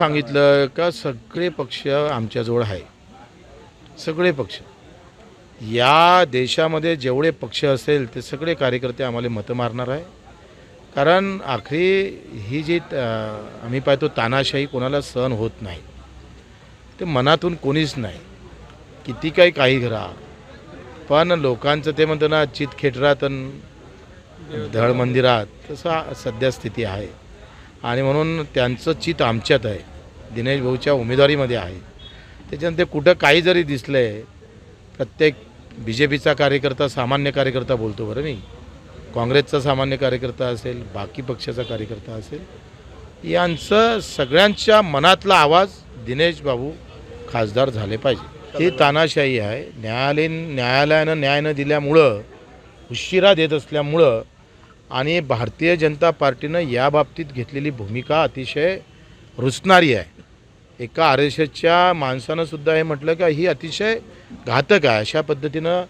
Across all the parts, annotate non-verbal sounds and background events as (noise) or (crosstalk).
सांगितलं का सगळे पक्ष आमच्याजवळ आहे. सगळे पक्ष. या देशामध्ये जेवढे पक्ष असेल ते सगळे कार्यकर्ते आम्हाला मतं मारणार आहे. कारण आखरी ही जी आम्ही पाहतो तानाशाही कोणाला सहन होत नाही. ते मनातून कोणीच नाही. किती काही काही घरा. पण लोकांचं ते म्हणतं ना चितखेटरात अन धड मंदिरात तसं सध्या स्थिती आहे. आणि म्हणून त्यांचं चित आमच्यात आहे. दिनेश भाऊच्या उमेदवारीमध्ये आहे. त्याच्यानंतर कुठं काही जरी दिसलं आहे प्रत्येक बी जे पीचा कार्यकर्ता सामान्य कार्यकर्ता बोलतो बरं मी. काँग्रेसचा सामान्य कार्यकर्ता असेल बाकी पक्षाचा कार्यकर्ता असेल. यांचं सगळ्यांच्या मनातला आवाज दिनेश बाबू खासदार झाले पाहिजे. ही तानाशाही आहे. न्यायालयीन न्यायालयानं न्याय न दिल्यामुळं उशिरा देत असल्यामुळं आणि भारतीय जनता पार्टीनं या बाबतीत घेतलेली भूमिका अतिशय रुचणारी आहे. एका आर एस एसच्या माणसानंसुद्धा हे म्हटलं का ही अतिशय घातक आहे. अशा पद्धतीनं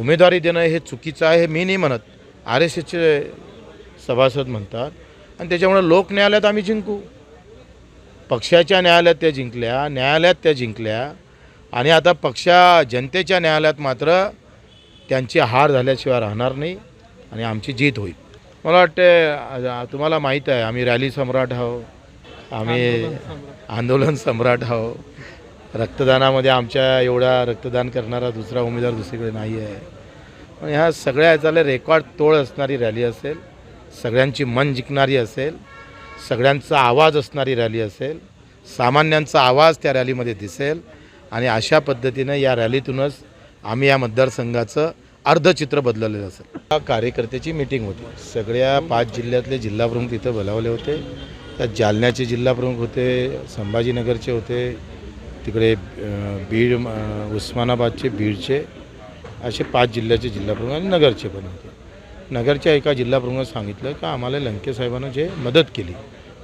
उमेदवारी देणं हे चुकीचं आहे हे मी नाही म्हणत. आर एस एसचे सभासद म्हणतात. आणि त्याच्यामुळे लोक न्यायालयात आम्ही जिंकू. पक्षाच्या न्यायालयात त्या जिंकल्या न्यायालयात त्या जिंकल्या. आणि आता पक्षा जनतेच्या न्यायालयात मात्र त्यांची हार झाल्याशिवाय राहणार नाही. आणि आमची जीत होईल. मला वाटते तुम्हाला माहीत आहे आम्ही रॅली सम्राट आहो आम्ही आंदोलन सम्राट. आहो. रक्तदानामध्ये आमच्या एवढा रक्तदान करणारा दुसरा उमेदवार दुसरीकडे नाही आहे पण ह्या सगळ्या ह्याचाले रेकॉर्ड तोड असणारी रॅली असेल सगळ्यांची मन जिंकणारी असेल सगळ्यांचा आवाज असणारी रॅली असेल सामान्यांचा आवाज त्या रॅलीमध्ये दिसेल आणि अशा पद्धतीनं या रॅलीतूनच आम्ही या मतदारसंघाचं अर्धचित्र बदललेलं असेल. या कार्यकर्त्याची मिटिंग होती. सगळ्या पाच जिल्ह्यातले जिल्हाप्रमुख तिथं बोलावले होते. त्यात जालन्याचे जिल्हाप्रमुख होते संभाजीनगरचे होते तिकडे बीड उस्मानाबादचे बीडचे असे पाच जिल्ह्याचे जिल्हाप्रमुख आणि नगरचे पण होते. नगरच्या एका जिल्हाप्रमुख सांगितलं का आम्हाला लंके साहेबांना जे मदत केली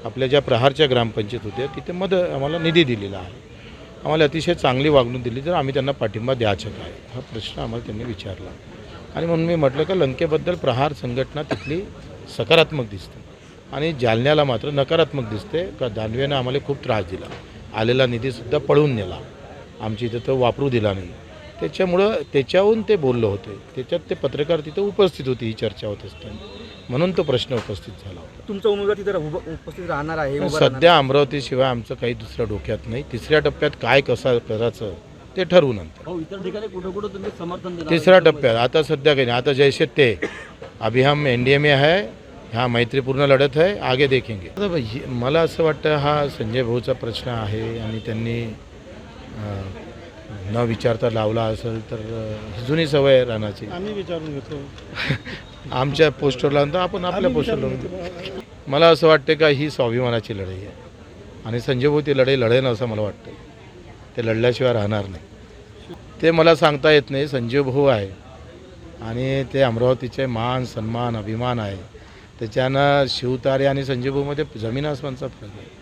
आपल्या ज्या प्रहारच्या ग्रामपंचायत होत्या तिथे मदत आम्हाला निधी दिलेला आहे. आम्हाला अतिशय चांगली वागणूक दिली तर आम्ही त्यांना पाठिंबा द्यायचा काय? हा प्रश्न आम्हाला त्यांनी विचारला. आणि म्हणून मी म्हटलं का लंकेबद्दल प्रहार संघटना तिथली सकारात्मक दिसते. आणि जालन्याला मात्र नकारात्मक दिसते का दानवेनं आम्हाला खूप त्रास दिला. आलेला निधीसुद्धा पळून नेला. आमची इथं तो वापरू दिला नाही. त्याच्यामुळं त्याच्याहून ते बोललं होते. त्याच्यात ते पत्रकार तिथं उपस्थित होती ही चर्चा होत असताना. म्हणून तो प्रश्न उपस्थित झाला होता. तुमचा उमेदवार तिथे उभं- उपस्थित राहणार आहे उभा राहणार सध्या अमरावतीशिवाय आमचं काही दुसरं डोक्यात नाही. तिसऱ्या टप्प्यात काय कसं करायचं ते ठरवू नंतर. भाऊ इतर ठिकाणी कुठं कुठं तुम्ही समर्थन देणार तिसऱ्या टप्प्यात आता सध्या काही नाही. आता जैसे ते अभी हम एन डी ए में है मैत्रीपूर्ण लढत आहे आगे देखेंगे. आता ही- मला असं वाटतं हा संजय भाऊचा प्रश्न आहे आणि त्यांनी अं, न विचारता लावला असेल तर अं, ही जुनी सवय आहे रानाची. आम्ही विचारून घेतो. (laughs) आमच्या पोस्टरला तर आपण आपल्या पोस्टरला मला असं वाटतं का ही स्वाभिमानाची लढाई आहे. आणि संजय भाऊ ती लढाई लढेन असं मला वाटतं ते लढल्याशिवाय राहणार नाही. ते मला सांगता येत नाही संजय भाऊ आहे. आणि ते अमरावतीचे मान सन्मान अभिमान आहे. त्याच्यानं शिवतारे आणि संजय भाऊमध्ये जमीन आसमानचा फरक आहे.